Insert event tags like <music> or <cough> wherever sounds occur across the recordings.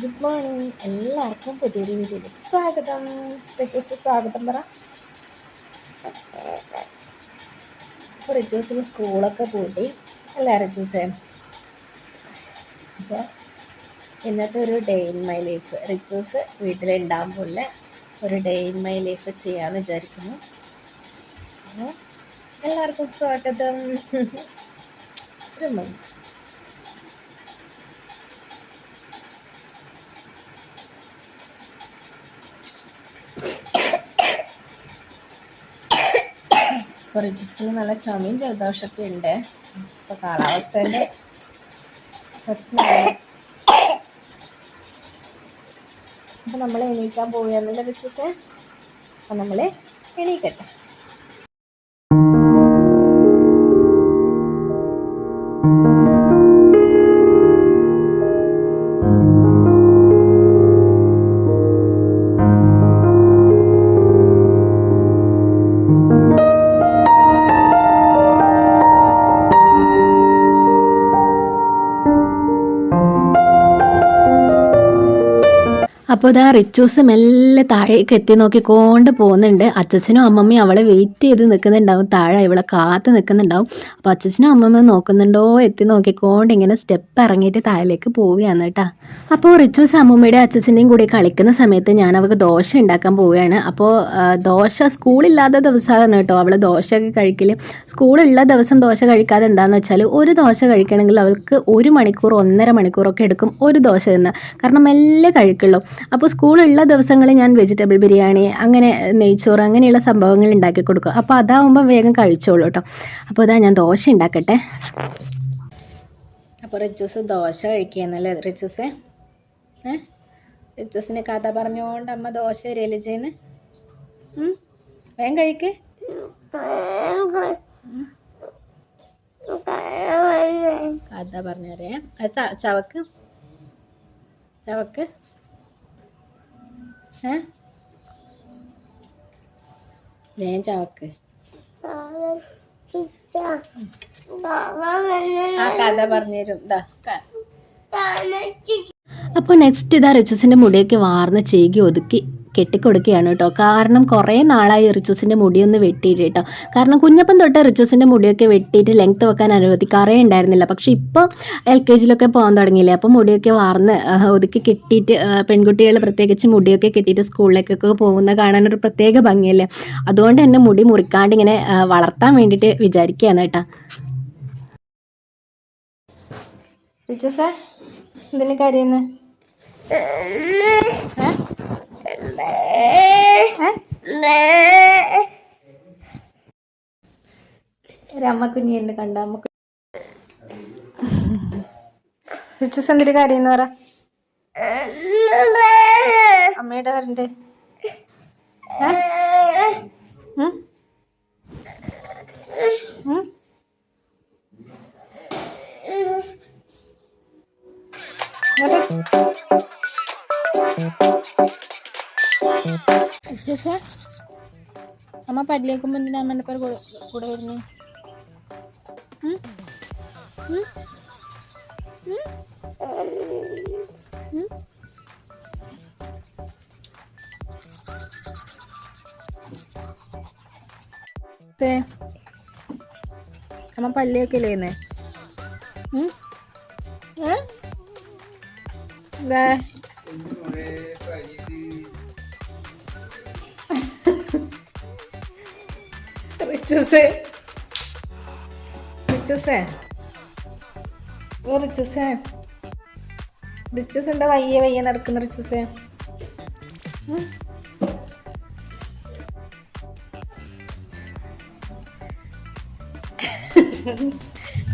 Good morning എല്ലാവർക്കും പുതിയൊരു വീഡിയോയിലേക്ക് സ്വാഗതം. റിജോസ് സ്വാഗതം പറ. അപ്പോൾ റിജോസിന് സ്കൂളൊക്കെ പോയി. അല്ല റിജോസേ? അപ്പോൾ ഇന്നത്തെ ഒരു day in my life Rijos വീട്ടിലുണ്ടാകുമ്പോൾ ഒരു ഡേ ഇൻ മൈ ലൈഫ് ചെയ്യാമെന്ന് വിചാരിക്കുന്നു. അപ്പോൾ എല്ലാവർക്കും സ്വാഗതം. ഒരു മതി റിജിസിന് നല്ല ചുമയും ജലദോഷമൊക്കെ ഉണ്ട്. ഇപ്പോൾ പ്രശ്നമാണ്. അപ്പോൾ നമ്മൾ എണീക്കാൻ പോവുകയാണെന്നില്ല റിജിസേ അപ്പൊ നമ്മൾ എണീക്കട്ടെ. അപ്പോൾ ഇതാ റിച്ചൂസ് മെല്ലെ താഴേക്ക് എത്തി നോക്കി നോക്കിക്കൊണ്ട് പോകുന്നുണ്ട്. അച്ഛനും അമ്മമ്മയും അവളെ വെയിറ്റ് ചെയ്ത് നിൽക്കുന്നുണ്ടാവും. താഴെ ഇവളെ കാത്ത് നിൽക്കുന്നുണ്ടാവും. അപ്പോൾ അച്ഛനും അമ്മമ്മയും നോക്കുന്നുണ്ടോ? എത്തി നോക്കിക്കൊണ്ട് ഇങ്ങനെ സ്റ്റെപ്പ് ഇറങ്ങിയിട്ട് താഴേക്ക് പോവുകയാണ് കേട്ടോ. അപ്പോൾ റിച്ചൂസ് അമ്മമ്മയുടെ അച്ഛന്റെയും കൂടി കളിക്കുന്ന സമയത്ത് ഞാൻ അവൾക്ക് ദോശ ഉണ്ടാക്കാൻ പോവുകയാണ്. അപ്പോൾ ദോശ സ്കൂളില്ലാത്ത ദിവസമാണ് കേട്ടോ അവൾ ദോശയൊക്കെ കഴിക്കൽ സ്കൂളുള്ള ദിവസം ദോശ കഴിക്കാതെ എന്താണെന്ന് വെച്ചാൽ ഒരു ദോശ കഴിക്കണമെങ്കിൽ അവൾക്ക് ഒരു മണിക്കൂർ ഒന്നര മണിക്കൂറൊക്കെ എടുക്കും ഒരു ദോശ തിന്ന് കാരണം മെല്ലെ കഴിക്കുള്ളൂ. അപ്പോൾ സ്കൂളുള്ള ദിവസങ്ങളിൽ ഞാൻ വെജിറ്റബിൾ ബിരിയാണി അങ്ങനെ നെയ്ച്ചോറ് അങ്ങനെയുള്ള സംഭവങ്ങൾ ഉണ്ടാക്കി കൊടുക്കും. അപ്പോൾ അതാവുമ്പോൾ വേഗം കഴിച്ചോളൂ കേട്ടോ അപ്പോൾ അതാ ഞാൻ ദോശ ഉണ്ടാക്കട്ടെ. അപ്പോൾ റിച്ചൂസ് ദോശ കഴിക്കുകയെന്നല്ലേ റിച്ചൂസേ ഏ? റിച്ചൂസിനെ കഥ പറഞ്ഞുകൊണ്ട് അമ്മ ദോശ വരികയല്ലേ ചെയ്യുന്നത് വേഗം കഴിക്ക്. കഥ പറഞ്ഞറിയാം അത് ചവക്ക്. ചവക്ക്. ഏ? ഞാൻ ചവക്ക്. ആ കഥ പറഞ്ഞുതരും. ഇതാ അപ്പോൾ നെക്സ്റ്റ് ഇതാ റിച്ചസിന്റെ മുടിയൊക്കെ വാർന്ന് ചെയ്യുകയും ഒതുക്കി. കെട്ടിക്കൊടുക്കുകയാണ് കേട്ടോ. കാരണം കുറേ നാളായി റിച്ചൂസിന്റെ മുടിയൊന്ന് വെട്ടിയിട്ട് കേട്ടോ. കാരണം കുഞ്ഞപ്പം തൊട്ട് റിച്ചൂസിന്റെ മുടിയൊക്കെ വെട്ടിയിട്ട് ലെങ്ത്ത് വെക്കാൻ അനുവദിക്കാറേ ഉണ്ടായിരുന്നില്ല. പക്ഷേ ഇപ്പോൾ എൽ കെ ജിയിലൊക്കെ പോകാൻ തുടങ്ങിയില്ലേ? അപ്പോൾ മുടിയൊക്കെ വാർന്ന് ഒതുക്കി കെട്ടിയിട്ട് പെൺകുട്ടികൾ പ്രത്യേകിച്ച് മുടിയൊക്കെ കെട്ടിയിട്ട് സ്കൂളിലേക്കൊക്കെ പോകുന്ന കാണാനൊരു പ്രത്യേക ഭംഗിയല്ലേ? അതുകൊണ്ട് തന്നെ മുടി മുറിക്കാണ്ട് ഇങ്ങനെ വളർത്താൻ വേണ്ടിയിട്ട് വിചാരിക്കുകയാണ് കേട്ടോ. റിച്ചൂസേ എന്തിനു കരയുന്നു ഏ എന്നെ കണ്ട അമ്മ കു- റിച്ചൂസ് എന്തിനു കരയുന്നു പറ. അമ്മയുടെ വരണ്ട് Thank ഉം? അമ്മ പല്ലിയേക്കുമ്പോ എന്തിനാ അമ്മേന്റെ പേര് കൂടെ വരുന്നു? അമ്മ പല്ലിയൊക്കെ ഇല്ലേന്ന് ദേ. റിച്ചൂസേ. റിച്ചൂസേ. ഓ റിച്ചൂസേ. റിച്ചൂസ് എന്താ വയ്യ വയ്യ നടക്കുന്ന റിച്ചൂസേ?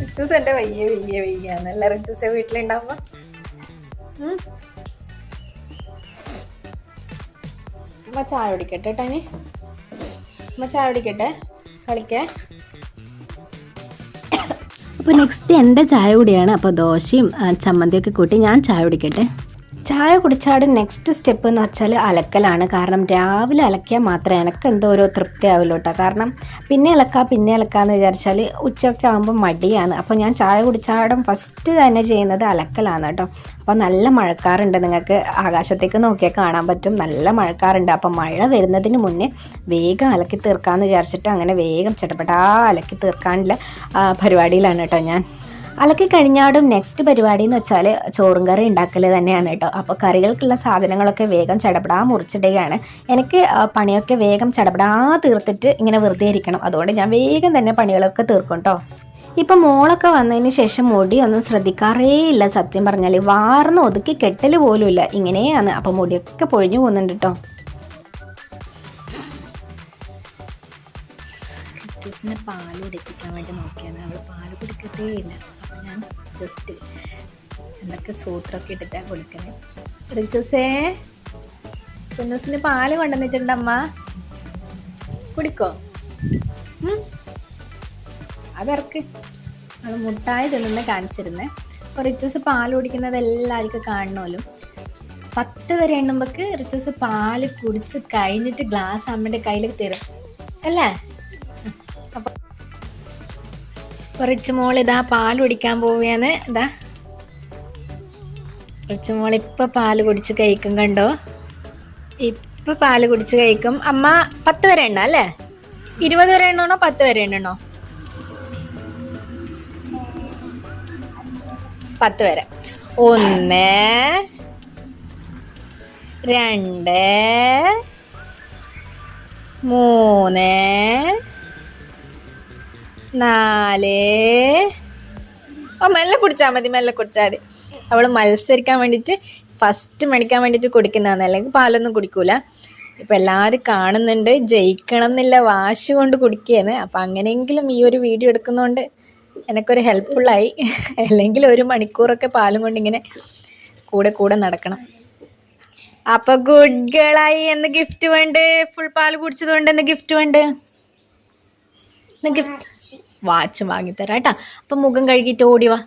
റിച്ചൂസ് എന്റെ വയ്യ വയ്യ വയ്യ എന്നല്ല റിച്ചൂസേ വീട്ടിലുണ്ടാവുമ്പോ? ഉം? അമ്മ ചായ കുടിക്കട്ടെ കേട്ടോ അമ്മ ചായ കുടിക്കട്ടെ? കളിക്കേ <coughs> അപ്പോൾ നെക്സ്റ്റ് എന്റെ ചായ കൂടിയാണ്. അപ്പോൾ ദോശയും ചമ്മന്തിയൊക്കെ കൂട്ടി ഞാൻ ചായ കുടിക്കട്ടെ? ചായ കുടിച്ചാട് നെക്സ്റ്റ് സ്റ്റെപ്പ് എന്ന് വെച്ചാൽ അലക്കലാണ്. കാരണം രാവിലെ അലക്കിയാൽ മാത്രമേ എനിക്ക് എന്തോ ഓരോ തൃപ്തി ആവുള്ളൂ കേട്ടോ കാരണം പിന്നെ അലക്കാം പിന്നെ അലക്കാന്ന് വിചാരിച്ചാൽ ഉച്ചയൊക്കെ ആകുമ്പോൾ മടിയാണ്. അപ്പോൾ ഞാൻ ചായ കുടിച്ചാടും ഫസ്റ്റ് തന്നെ ചെയ്യുന്നത് അലക്കലാണ് കേട്ടോ അപ്പോൾ നല്ല മഴക്കാറുണ്ട് നിങ്ങൾക്ക് ആകാശത്തേക്ക് നോക്കിയാൽ കാണാൻ പറ്റും. നല്ല മഴക്കാറുണ്ട്. അപ്പോൾ മഴ വരുന്നതിന് മുന്നേ വേഗം അലക്കി തീർക്കാമെന്ന് വിചാരിച്ചിട്ട് അങ്ങനെ വേഗം ചട്ടപ്പെട്ടാ അലക്കി തീർക്കാനുള്ള പരിപാടിയിലാണ് കേട്ടോ ഞാൻ. അലക്കി കഴിഞ്ഞാടും നെക്സ്റ്റ് പരിപാടി എന്ന് വെച്ചാൽ ചോറും കറി ഉണ്ടാക്കൽ തന്നെയാണ് കേട്ടോ. അപ്പോൾ കറികൾക്കുള്ള സാധനങ്ങളൊക്കെ വേഗം ചടപടാ മുറിച്ചിടുകയാണ്. എനിക്ക് പണിയൊക്കെ വേഗം ചടപടാ തീർത്തിട്ട് ഇങ്ങനെ വെറുതെ ഇരിക്കണം. അതുകൊണ്ട് ഞാൻ വേഗം തന്നെ പണികളൊക്കെ തീർക്കും കേട്ടോ. ഇപ്പം മോളൊക്കെ വന്നതിന് ശേഷം മുടിയൊന്നും ശ്രദ്ധിക്കാറേ ഇല്ല സത്യം പറഞ്ഞാൽ വാർന്ന് ഒതുക്കി കെട്ടൽ പോലും ഇല്ല. ഇങ്ങനെയാണ്. അപ്പം മുടിയൊക്കെ പൊഴിഞ്ഞു പോകുന്നുണ്ട് കേട്ടോ. പാൽ പാൽ കുടിപ്പിക്കാൻ വേണ്ടി നോക്കിയാണ്. അവൾ പാൽ കുടിക്കത്തേ ഇല്ല. അപ്പം ഞാൻ ജസ്റ്റ് എന്തൊക്കെ സൂത്രമൊക്കെ ഇട്ടിട്ടാണ് കൊടുക്കുന്നത് റിച്ചൂസേ കുന്നൂസിന് പാൽ കൊണ്ടുവന്നിട്ടുണ്ടമ്മ. കുടിക്കോ? അതിറക്ക് നമ്മൾ മുട്ടായി തിന്നുന്ന കാണിച്ചിരുന്നത് അപ്പോൾ റിച്ചൂസ് പാൽ കുടിക്കുന്നത് എല്ലാവർക്കും കാണണമല്ലോ. പത്ത് വരെ എണ്ണുമ്പോൾക്ക് റിച്ചൂസ് പാൽ കുടിച്ച് കഴിഞ്ഞിട്ട് ഗ്ലാസ് അമ്മയുടെ കയ്യിൽ തരും. അല്ലേ? റിച്ച് മോൾ ഇതാ പാൽ കുടിക്കാൻ പോവുകയാണ്. ഇതാ. റിച്ച് മോൾ ഇപ്പം പാൽ കുടിച്ച് കഴിക്കും കണ്ടോ? ഇപ്പം പാൽ കുടിച്ച് കഴിക്കും. അമ്മ പത്ത് വരെ ഉണ്ടോ അല്ലേ? ഇരുപത് വരെ ഉണ്ടോ പത്ത് വരെ ഉണ്ടോ പത്ത് വരെ. ഒന്ന് രണ്ട് മൂന്ന് നാല്. ഓ മെല്ലെ കുടിച്ചാൽ മതി മെല്ലെ കുടിച്ചാൽ മതി. അവൾ മത്സരിക്കാൻ വേണ്ടിയിട്ട് ഫസ്റ്റ് മേടിക്കാൻ വേണ്ടിയിട്ട് കുടിക്കുന്നതാണ്. അല്ലെങ്കിൽ പാലൊന്നും കുടിക്കൂല. ഇപ്പം എല്ലാവരും കാണുന്നുണ്ട്. ജയിക്കണം എന്നില്ല വാശി കൊണ്ട് കുടിക്കുകയാണ്. അപ്പം അങ്ങനെയെങ്കിലും ഈ ഒരു വീഡിയോ എടുക്കുന്നതുകൊണ്ട് എനിക്കൊരു ഹെൽപ്ഫുള്ളായി അല്ലെങ്കിൽ ഒരു മണിക്കൂറൊക്കെ പാലും കൊണ്ട് ഇങ്ങനെ കൂടെ കൂടെ നടക്കണം. അപ്പൊ ഗുഡ് ഗേളായി എന്ന് ഗിഫ്റ്റ് വേണ്ട. ഫുൾ പാൽ കുടിച്ചത് കൊണ്ട് എന്ന് ഗിഫ്റ്റ് വേണ്ട? ഗിഫ്റ്റ് വാച്ച് വാങ്ങിത്തരാം കേട്ടോ. അപ്പൊ മുഖം കഴുകിയിട്ട് ഓടി വാ.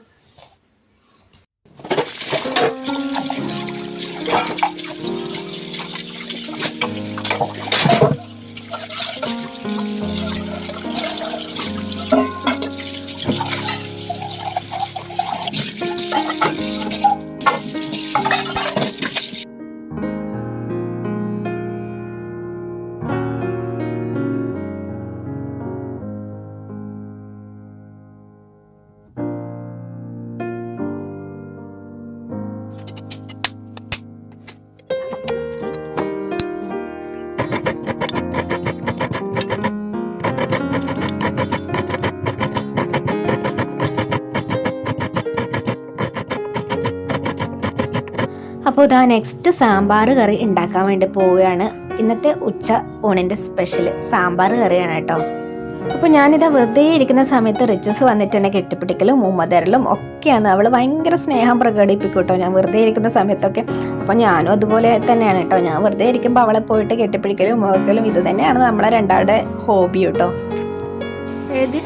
അപ്പോൾ ഇതാ നെക്സ്റ്റ് സാമ്പാർ കറി ഉണ്ടാക്കാൻ വേണ്ടി പോവുകയാണ്. ഇന്നത്തെ ഉച്ച ഊണിന്റെ സ്പെഷ്യൽ സാമ്പാർ കറിയാണ് കേട്ടോ. അപ്പോൾ ഞാനിതാ വെറുതെ ഇരിക്കുന്ന സമയത്ത് റിച്ചസ് വന്നിട്ട് എന്നെ കെട്ടിപ്പിടിക്കലും ഉമ്മതരലും ഒക്കെയാണ്. അവൾ ഭയങ്കര സ്നേഹം പ്രകടിപ്പിക്കും കേട്ടോ. ഞാൻ വെറുതെ ഇരിക്കുന്ന സമയത്തൊക്കെ. അപ്പോൾ ഞാനും അതുപോലെ തന്നെയാണ് കേട്ടോ. ഞാൻ വെറുതെ ഇരിക്കുമ്പോൾ അവളെ പോയിട്ട് കെട്ടിപ്പിടിക്കലും ഉമ്മവെക്കലും ഇത് തന്നെയാണ് നമ്മളെ രണ്ടാളുടെ ഹോബി കേട്ടോ. എഴുതി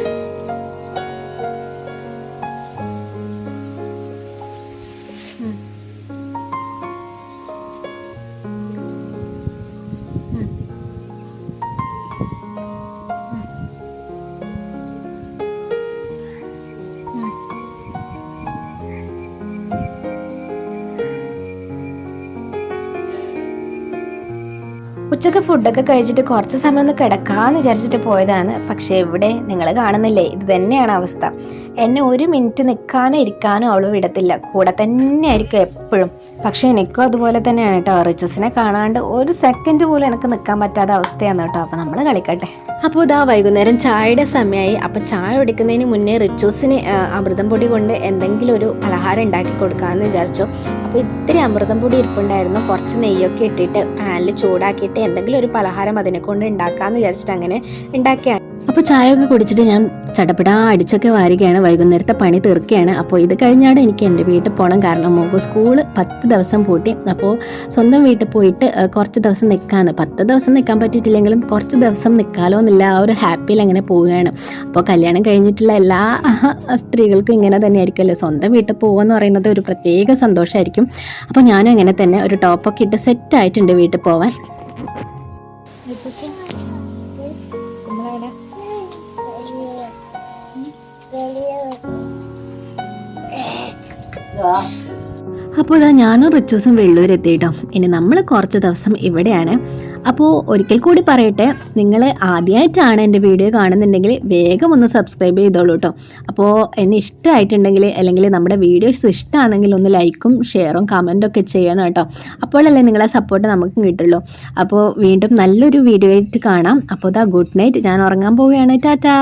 ഉച്ചയ്ക്ക് ഫുഡൊക്കെ കഴിച്ചിട്ട് കുറച്ച് സമയം ഒന്ന് കിടക്കാന്ന് വിചാരിച്ചിട്ട് പോയതാണ്. പക്ഷേ ഇവിടെ നിങ്ങൾ കാണുന്നില്ലേ? ഇത് തന്നെയാണ് അവസ്ഥ. എന്നെ ഒരു മിനിറ്റ് നിൽക്കാനോ ഇരിക്കാനോ അവൾ വിടത്തില്ല. കൂടെ തന്നെ ആയിരിക്കും എപ്പോഴും. പക്ഷേ എനിക്കും അതുപോലെ തന്നെയാണ് കേട്ടോ. റിച്ചൂസിനെ കാണാണ്ട് ഒരു സെക്കൻഡ് പോലും എനിക്ക് നിൽക്കാൻ പറ്റാത്ത അവസ്ഥയാണ് കേട്ടോ. അപ്പോൾ നമ്മൾ കളിക്കട്ടെ. അപ്പോൾ ഇതാ വൈകുന്നേരം ചായയുടെ സമയമായി. അപ്പോൾ ചായ കുടിക്കുന്നതിന് മുന്നേ റിച്ചൂസിന് അമൃതം പൊടി കൊണ്ട് എന്തെങ്കിലും ഒരു പലഹാരം ഉണ്ടാക്കി കൊടുക്കാമെന്ന് വിചാരിച്ചു. അപ്പോൾ ഇത്തിരി അമൃതം പൊടി ഇരിപ്പുണ്ടായിരുന്നു. കുറച്ച് നെയ്യൊക്കെ ഇട്ടിട്ട് പാനിൽ ചൂടാക്കിയിട്ട് എന്തെങ്കിലും ഒരു പലഹാരം അതിനെ കൊണ്ട് ഉണ്ടാക്കാമെന്ന് വിചാരിച്ചിട്ട് അങ്ങനെ ഉണ്ടാക്കിയാണ്. അപ്പോൾ ഒക്കെ കുടിച്ചിട്ട് ഞാൻ ചടപ്പിടാ അടിച്ചൊക്കെ വാരുകയാണ്. വൈകുന്നേരത്തെ പണി തീർക്കുകയാണ്. അപ്പോൾ ഇത് കഴിഞ്ഞാണ് എനിക്ക് എന്റെ വീട്ടിൽ പോകണം കാരണം മോക്ക് സ്കൂൾ പത്ത് ദിവസം പൂട്ടി. അപ്പോൾ സ്വന്തം വീട്ടിൽ പോയിട്ട് കുറച്ച് ദിവസം നിൽക്കാന്ന് പത്ത് ദിവസം നിൽക്കാൻ പറ്റിയിട്ടില്ലെങ്കിലും കുറച്ച് ദിവസം നിൽക്കാലോ എന്നില്ല ആ ഒരു ഹാപ്പിയിൽ അങ്ങനെ പോവുകയാണ്. അപ്പോൾ കല്യാണം കഴിഞ്ഞിട്ടുള്ള എല്ലാ സ്ത്രീകൾക്കും ഇങ്ങനെ തന്നെ ആയിരിക്കുമല്ലോ സ്വന്തം വീട്ടിൽ പോകുമെന്ന് പറയുന്നത് ഒരു പ്രത്യേക സന്തോഷമായിരിക്കും. അപ്പോൾ ഞാനും ഇങ്ങനെ തന്നെ ഒരു ടോപ്പൊക്കെ ഇട്ട് സെറ്റായിട്ടുണ്ട് വീട്ടിൽ പോവാൻ. അപ്പോൾ ഇതാ ഞാനും റിച്ചൂസും വെള്ളൂർ എത്തിയിട്ടോ. ഇനി നമ്മൾ കുറച്ച് ദിവസം ഇവിടെയാണ്. അപ്പോൾ ഒരിക്കൽ കൂടി പറയട്ടെ നിങ്ങൾ ആദ്യമായിട്ടാണ് എന്റെ വീഡിയോ കാണുന്നുണ്ടെങ്കിൽ വേഗം ഒന്ന് സബ്സ്ക്രൈബ് ചെയ്തോളൂ കേട്ടോ അപ്പോൾ എന്നെ ഇഷ്ടമായിട്ടുണ്ടെങ്കിൽ അല്ലെങ്കിൽ നമ്മുടെ വീഡിയോസ് ഇഷ്ടമാണെങ്കിൽ ഒന്ന് ലൈക്കും ഷെയറും കമന്റും ഒക്കെ ചെയ്യണം കേട്ടോ. അപ്പോഴല്ലേ നിങ്ങളെ സപ്പോർട്ട് നമുക്ക് കിട്ടുള്ളൂ. അപ്പോൾ വീണ്ടും നല്ലൊരു വീഡിയോ ആയിട്ട് കാണാം. അപ്പോൾ ഇതാ ഗുഡ് നൈറ്റ് ഞാൻ ഉറങ്ങാൻ പോവുകയാണ്. ടാറ്റാ.